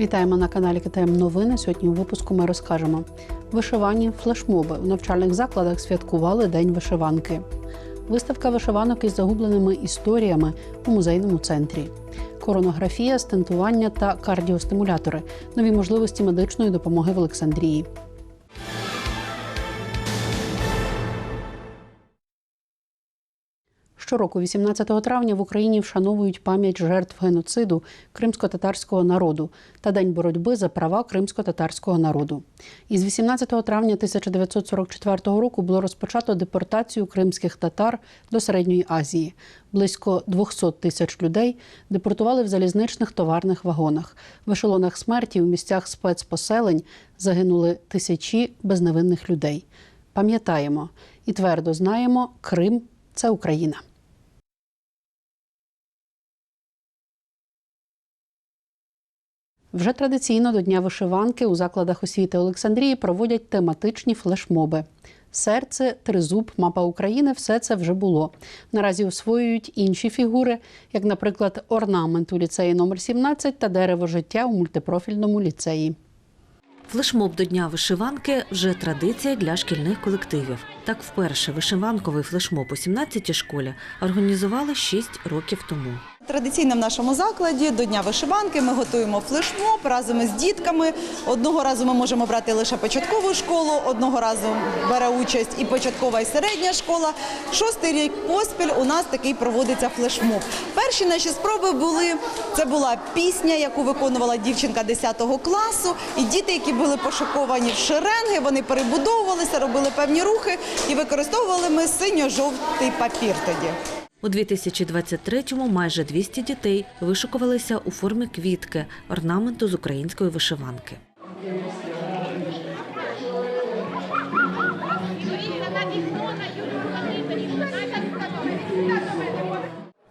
Вітаємо на каналі КТМ Новини. Сьогодні у випуску ми розкажемо вишивані флешмоби у навчальних закладах святкували День вишиванки. Виставка вишиванок із загубленими історіями у музейному центрі. Коронографія, стентування та кардіостимулятори. Нові можливості медичної допомоги в Олександрії. Щороку, 18 травня, в Україні вшановують пам'ять жертв геноциду кримсько-татарського народу та День боротьби за права кримсько-татарського народу. Із 18 травня 1944 року було розпочато депортацію кримських татар до Середньої Азії. Близько 200 тисяч людей депортували в залізничних товарних вагонах. В ешелонах смерті у місцях спецпоселень загинули тисячі безневинних людей. Пам'ятаємо і твердо знаємо, Крим це Україна. Вже традиційно до Дня вишиванки у закладах освіти Олександрії проводять тематичні флешмоби. Серце, тризуб, мапа України все це вже було. Наразі освоюють інші фігури, як, наприклад, орнамент у ліцеї номер 17 та дерево життя у мультипрофільному ліцеї. Флешмоб до Дня вишиванки вже традиція для шкільних колективів. Так вперше вишиванковий флешмоб у 17-й школі організували 6 років тому. Традиційно в нашому закладі до Дня вишиванки ми готуємо флешмоб разом із дітками. Одного разу ми можемо брати лише початкову школу, одного разу бере участь і початкова, і середня школа. Шостий рік поспіль у нас такий проводиться флешмоб. Перші наші спроби були це була пісня, яку виконувала дівчинка 10 класу. І діти, які були пошоковані в шеренги, вони перебудовувалися, робили певні рухи і використовували ми синьо-жовтий папір тоді. У 2023-му майже 200 дітей вишикувалися у формі квітки, орнаменту з української вишиванки.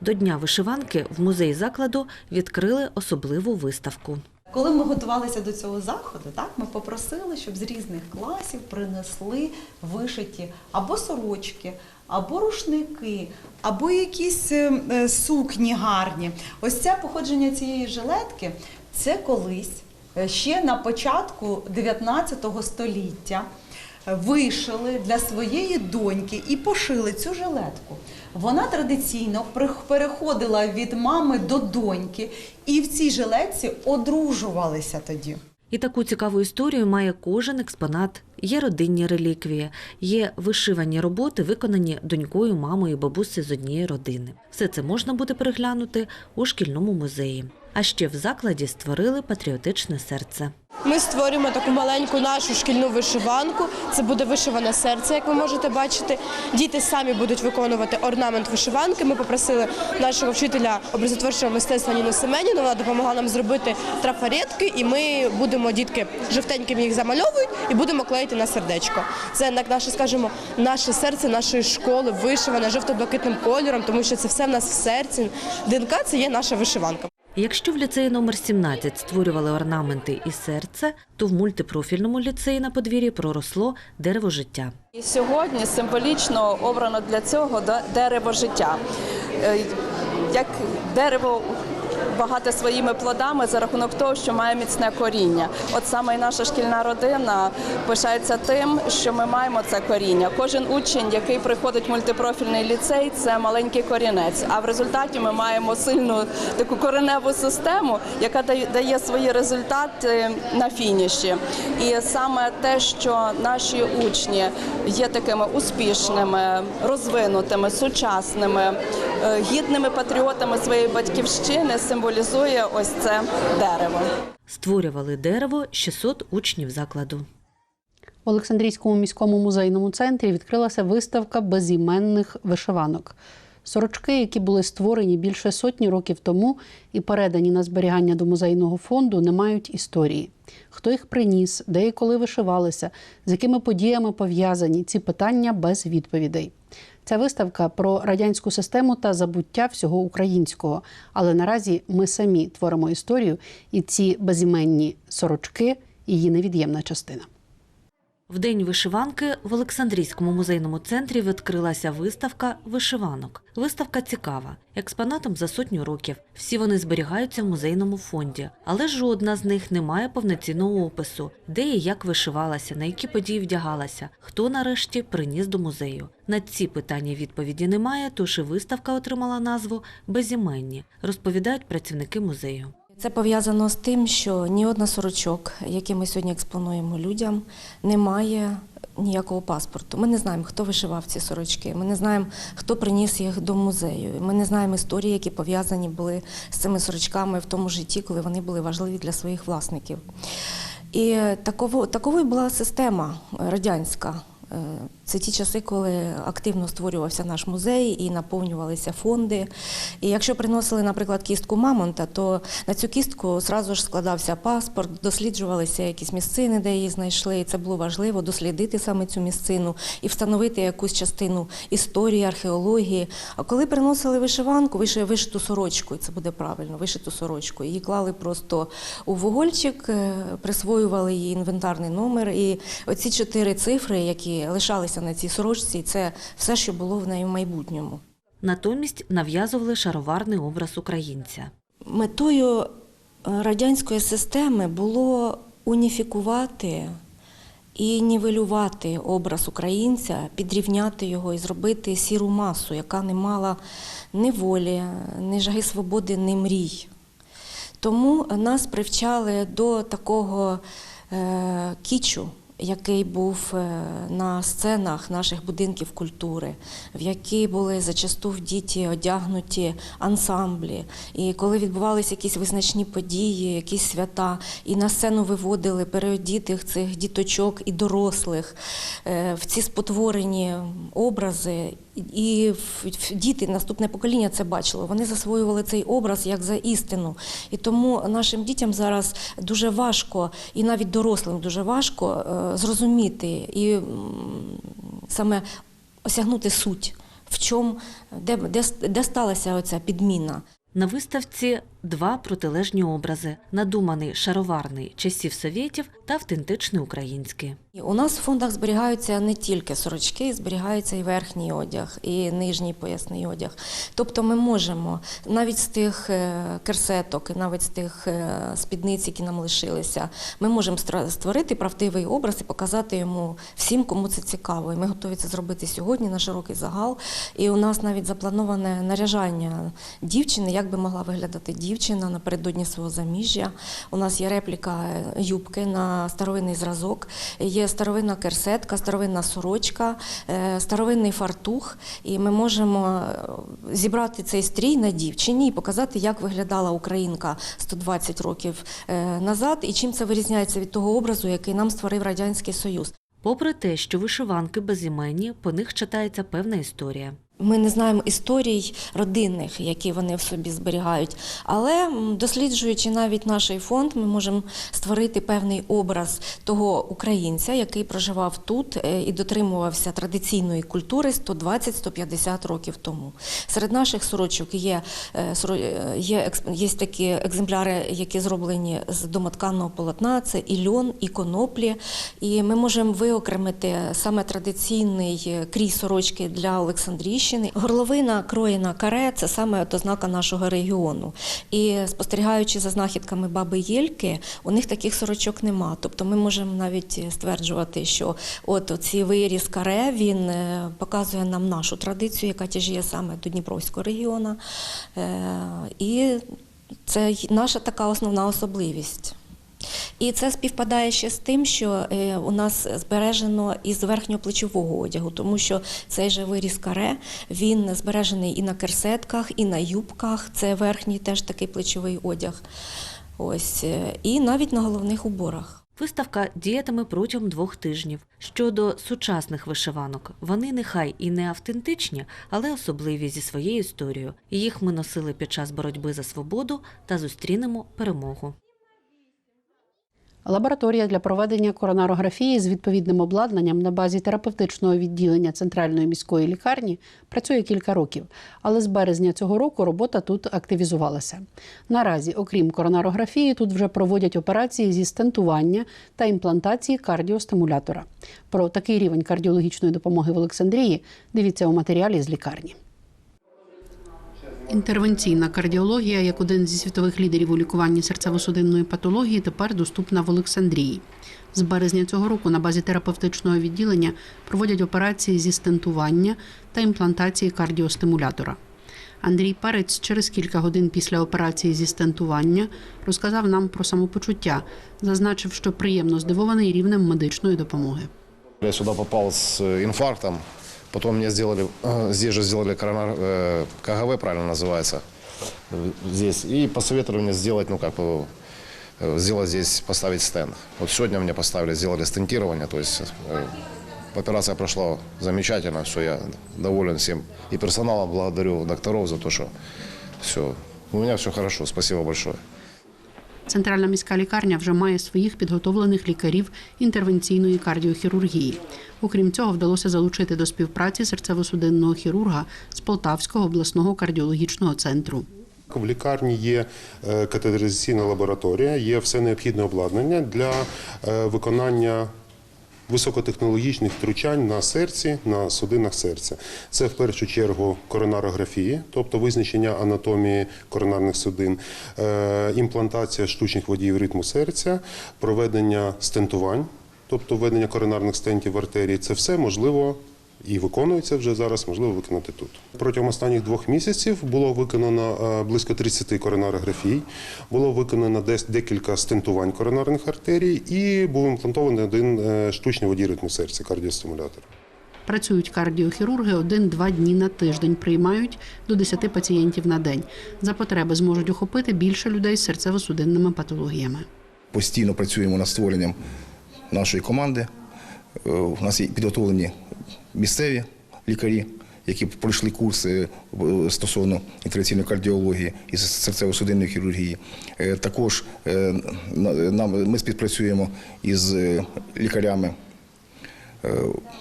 До Дня вишиванки в музеї закладу відкрили особливу виставку. Коли ми готувалися до цього заходу, так ми попросили, щоб з різних класів принесли вишиті або сорочки, або рушники, або якісь е, е, сукні гарні. Ось це походження цієї жилетки це колись е, ще на початку 19 століття вишили для своєї доньки і пошили цю жилетку. Вона традиційно переходила від мами до доньки, і в цій жилетці одружувалися тоді. І таку цікаву історію має кожен експонат. Є родинні реліквії, є вишивані роботи, виконані донькою, мамою, бабусею з однієї родини. Все це можна буде переглянути у шкільному музеї. А ще в закладі створили патріотичне серце. Ми створюємо таку маленьку нашу шкільну вишиванку. Це буде вишиване серце, як ви можете бачити. Діти самі будуть виконувати орнамент вишиванки. Ми попросили нашого вчителя образотворчого мистецтва Ніну Семеніну. Вона допомогла нам зробити трафаретки, і ми будемо дітки жовтенькими їх замальовують і будемо клеїти на сердечко. Це як наше, скажімо, наше серце нашої школи, вишиване жовто-блакитним кольором, тому що це все в нас в серці. ДНК це є наша вишиванка. Якщо в ліцеї номер 17 створювали орнаменти і серце, то в мультипрофільному ліцеї на подвір'ї проросло дерево життя. І сьогодні символічно обрано для цього дерево життя. Е, Як дерево багате своїми плодами за рахунок того, що має міцне коріння. От саме і наша шкільна родина пишається тим, що ми маємо це коріння. Кожен учень, який приходить в мультипрофільний ліцей, це маленький корінець. А в результаті ми маємо сильну таку кореневу систему, яка дає- свої результати на фініші. І саме те, що наші учні є такими успішними, розвинутими, сучасними, гідними патріотами своєї батьківщини, символізує ось це дерево. Створювали дерево 600 учнів закладу. В Олександрійському міському музейному центрі відкрилася виставка безіменних вишиванок. Сорочки, які були створені більше сотні років тому і передані на зберігання до музейного фонду, не мають історії. Хто їх приніс, де і коли вишивалися, з якими подіями пов'язані ці питання без відповідей. Ця виставка про радянську систему та забуття всього українського. Але наразі ми самі творимо історію, і ці безіменні сорочки її невід'ємна частина. В день вишиванки в Олександрійському музейному центрі відкрилася виставка вишиванок. Виставка цікава. Експонатам за сотню років. Всі вони зберігаються в музейному фонді, але жодна з них не має повноцінного опису, де і як вишивалася, на які події вдягалася, хто нарешті приніс до музею. На ці питання відповіді немає, тож і виставка отримала назву Безіменні, розповідають працівники музею. Це пов'язано з тим, що ні одна сорочок, які ми сьогодні експонуємо людям, не має ніякого паспорту. Ми не знаємо, хто вишивав ці сорочки. Ми не знаємо, хто приніс їх до музею. Ми не знаємо історії, які пов'язані були з цими сорочками в тому житті, коли вони були важливі для своїх власників. І таково, таковою була система радянська. Е, Це ті часи, коли активно створювався наш музей і наповнювалися фонди. І якщо приносили, наприклад, кістку мамонта, то на цю кістку зразу ж складався паспорт, досліджувалися якісь місцини, де її знайшли. І це було важливо дослідити саме цю місцину і встановити якусь частину історії, археології. А коли приносили вишиванку, виши- вишиту сорочку, і це буде правильно, вишиту сорочку, її клали просто у вугольчик, е, присвоювали її інвентарний номер. І оці чотири цифри, які лишалися на цій сорочці, це все, що було в неї в майбутньому. Натомість нав'язували шароварний образ українця. Метою е, радянської системи було уніфікувати і нівелювати образ українця, підрівняти його і зробити сіру масу, яка не мала ні волі, ні жаги свободи, ні мрій. Тому нас привчали до такого е, кічу, який був е, на сценах наших будинків культури, в які були зачасту в діті одягнуті ансамблі. І коли відбувалися якісь визначні події, якісь свята, і на сцену виводили переодітих цих діточок і дорослих е, в ці спотворені образи. І діти, наступне покоління це бачило. Вони засвоювали цей образ як за істину. І тому нашим дітям зараз дуже важко, і навіть дорослим дуже важко е, зрозуміти і саме осягнути суть, в чому, де, де, де сталася оця підміна. На виставці два протилежні образи: надуманий шароварний часів совєтів та автентичний український. У нас в фондах зберігаються не тільки сорочки, зберігається і верхній одяг, і нижній поясний одяг. Тобто ми можемо навіть з тих е, керсеток, навіть з тих е, спідниць, які нам лишилися, ми можемо створити правдивий образ і показати йому всім, кому це цікаво. І ми готові це зробити сьогодні на широкий загал. І у нас навіть заплановане наряжання дівчини, як би могла виглядати дівчина напередодні свого заміжжя. У нас є репліка юбки на старовинний зразок, є старовинна керсетка, старовинна сорочка, е, старовинний фартух. І ми можемо е, зібрати цей стрій на дівчині і показати, як виглядала українка 120 років е, назад, і чим це вирізняється від того образу, який нам створив Радянський Союз. Попри те, що вишиванки безіменні, по них читається певна історія. Ми не знаємо історій родинних, які вони в собі зберігають. Але досліджуючи навіть наш фонд, ми можемо створити певний образ того українця, який проживав тут е, і дотримувався традиційної культури 120-150 років тому. Серед наших сорочок є, е, е, є, є такі екземпляри, які зроблені з домотканного полотна, це і льон, і коноплі. І ми можемо виокремити саме традиційний крій сорочки для Олександрійщини. Горловина кроєна каре це саме от ознака нашого регіону. І спостерігаючи за знахідками баби Єльки, у них таких сорочок нема. Тобто ми можемо навіть стверджувати, що от цей виріз каре він е, показує нам нашу традицію, яка тяжіє саме до Дніпровського регіону. Е, І це наша така основна особливість. І це співпадає ще з тим, що е, у нас збережено із верхньоплечового одягу, тому що цей же виріз каре він збережений і на керсетках, і на юбках. Це верхній теж такий плечовий одяг. Ось е, і навіть на головних уборах. Виставка діятиме протягом двох тижнів. Щодо сучасних вишиванок, вони нехай і не автентичні, але особливі зі своєю історією. Їх ми носили під час боротьби за свободу та зустрінемо перемогу. Лабораторія для проведення коронарографії з відповідним обладнанням на базі терапевтичного відділення центральної міської лікарні працює кілька років, але з березня цього року робота тут активізувалася. Наразі, окрім коронарографії, тут вже проводять операції зі стентування та імплантації кардіостимулятора. Про такий рівень кардіологічної допомоги в Олександрії дивіться у матеріалі з лікарні. Інтервенційна кардіологія, як один зі світових лідерів у лікуванні серцево-судинної патології, тепер доступна в Олександрії. З березня цього року на базі терапевтичного відділення проводять операції зі стентування та імплантації кардіостимулятора. Андрій Перець через кілька годин після операції зі стентування розказав нам про самопочуття, зазначив, що приємно здивований рівнем медичної допомоги. Я сюда попал с э, инфарктом, потом мне сделали, э, здесь же сделали коронар, э, КГВ, правильно называется, э, здесь, и посоветовали мне сделать, ну как бы, э, сделать здесь, поставить стенд. Вот сегодня мне поставили, сделали стентирование, то есть э, операция прошла замечательно, все, я доволен всем. И персоналом благодарю докторов за то, что все, у меня все хорошо, спасибо большое. Центральна міська лікарня вже має своїх підготовлених лікарів інтервенційної кардіохірургії. Окрім цього, вдалося залучити до співпраці серцево-судинного хірурга з Полтавського обласного кардіологічного центру. В лікарні є катедризаційна лабораторія, є все необхідне обладнання для е, виконання високотехнологічних втручань на серці, на судинах серця. Це в першу чергу коронарографії, тобто визначення анатомії коронарних судин, е, імплантація штучних водіїв ритму серця, проведення стентувань, тобто введення коронарних стентів в артерії. Це все можливо і виконується вже зараз, можливо виконати тут. Протягом останніх двох місяців було виконано е, близько 30 коронарографій, було виконано десь декілька стентувань коронарних артерій і був імплантований один е, штучний водій ритму серця кардіостимулятор. Працюють кардіохірурги один-два дні на тиждень, приймають до 10 пацієнтів на день. За потреби зможуть охопити більше людей з серцево-судинними патологіями. постійно працюємо над створенням нашої команди. Е, У нас є підготовлені місцеві лікарі, які пройшли курси е, стосовно інтервенційної кардіології і серцево-судинної хірургії. Е, Також е, ми співпрацюємо із лікарями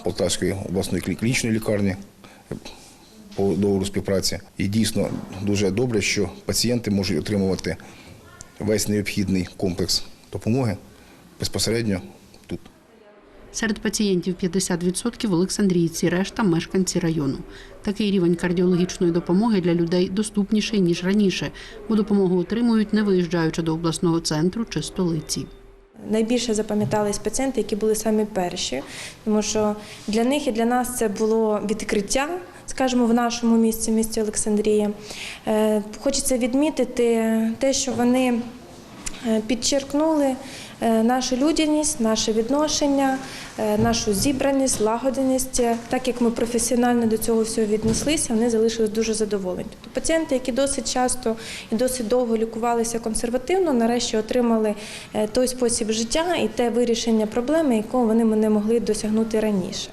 Полтавської обласної клінічної лікарні по договору співпраці. І дійсно дуже добре, що пацієнти можуть отримувати весь необхідний комплекс допомоги безпосередньо. Серед пацієнтів 50% олександрійці, решта мешканці району. Такий рівень кардіологічної допомоги для людей доступніший ніж раніше, бо допомогу отримують, не виїжджаючи до обласного центру чи столиці. Найбільше запам'ятались пацієнти, які були самі перші, тому що для них і для нас це було відкриття, скажімо, в нашому місці, місті Олександрія. Е, Хочеться відмітити те, що вони підчеркнули е, нашу людяність, наше відношення, е, нашу зібраність, лагоденість. Так як ми професіонально до цього всього віднеслися, вони залишились дуже задоволені. Тобто пацієнти, які досить часто і досить довго лікувалися консервативно, нарешті отримали е, той спосіб життя і те вирішення проблеми, якого вони не могли досягнути раніше.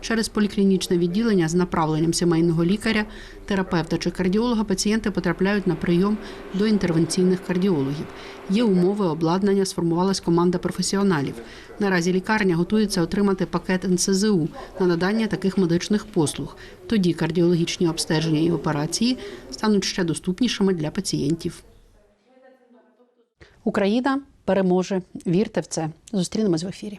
Через поліклінічне відділення з направленням сімейного лікаря, терапевта чи кардіолога пацієнти потрапляють на прийом до інтервенційних кардіологів. Є умови, обладнання, сформувалась команда професіоналів. Наразі лікарня готується отримати пакет НСЗУ на надання таких медичних послуг. Тоді кардіологічні обстеження і операції стануть ще доступнішими для пацієнтів. Україна переможе. Вірте в це. Зустрінемось в ефірі.